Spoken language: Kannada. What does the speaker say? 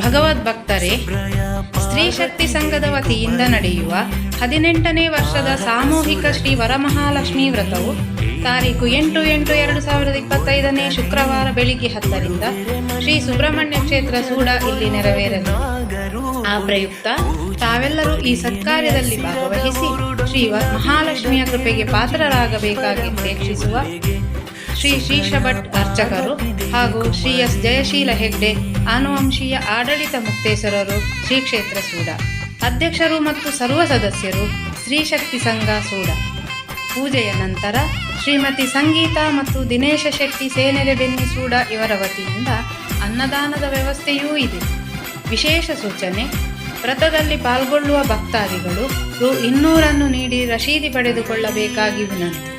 ಭಗವದ್ ಭಕ್ತರೇ, ಸ್ತ್ರೀ ಶಕ್ತಿ ಸಂಘದ ವತಿಯಿಂದ ನಡೆಯುವ ಹದಿನೆಂಟನೇ ವರ್ಷದ ಸಾಮೂಹಿಕ ಶ್ರೀ ವರಮಹಾಲಕ್ಷ್ಮಿ ವ್ರತವು ತಾರೀಕು ಎಂಟು ಎಂಟು ಎರಡು ಸಾವಿರದ ಇಪ್ಪತ್ತೈದನೇ ಶುಕ್ರವಾರ ಬೆಳಿಗ್ಗೆ ಹತ್ತರಿಂದ ಶ್ರೀ ಸುಬ್ರಹ್ಮಣ್ಯ ಕ್ಷೇತ್ರ ಸೂಡ ಇಲ್ಲಿ ನೆರವೇರಲು. ಆ ಪ್ರಯುಕ್ತ ತಾವೆಲ್ಲರೂ ಈ ಸತ್ಕಾರ್ಯದಲ್ಲಿ ಭಾಗವಹಿಸಿ ಶ್ರೀ ಮಹಾಲಕ್ಷ್ಮಿಯ ಕೃಪೆಗೆ ಪಾತ್ರರಾಗಬೇಕಾಗಿ ಅಪೇಕ್ಷಿಸುವ ಶ್ರೀ ಶ್ರೀಶ ಭಟ್ ಅರ್ಚಕರು ಹಾಗೂ ಶ್ರೀ ಎಸ್ ಜಯಶೀಲ ಹೆಗ್ಡೆ ಆನುವಂಶೀಯ ಆಡಳಿತ ಮುಕ್ತೇಶ್ವರರು ಶ್ರೀ ಕ್ಷೇತ್ರ ಸೂಡ. ಅಧ್ಯಕ್ಷರು ಮತ್ತು ಸರ್ವ ಸದಸ್ಯರು ಸ್ತ್ರೀಶಕ್ತಿ ಸಂಘ ಸೂಡ. ಪೂಜೆಯ ನಂತರ ಶ್ರೀಮತಿ ಸಂಗೀತ ಮತ್ತು ದಿನೇಶ ಶೆಟ್ಟಿ ಸೇನೆಲೆ ಬೆನ್ನಿ ಸೂಡ ಇವರ ವತಿಯಿಂದ ಅನ್ನದಾನದ ವ್ಯವಸ್ಥೆಯೂ ಇದೆ. ವಿಶೇಷ ಸೂಚನೆ, ವ್ರತದಲ್ಲಿ ಪಾಲ್ಗೊಳ್ಳುವ ಭಕ್ತಾದಿಗಳು ರು ಇನ್ನೂರನ್ನು ನೀಡಿ ರಶೀದಿ ಪಡೆದುಕೊಳ್ಳಬೇಕಾಗಿ ವಿನಂತಿ.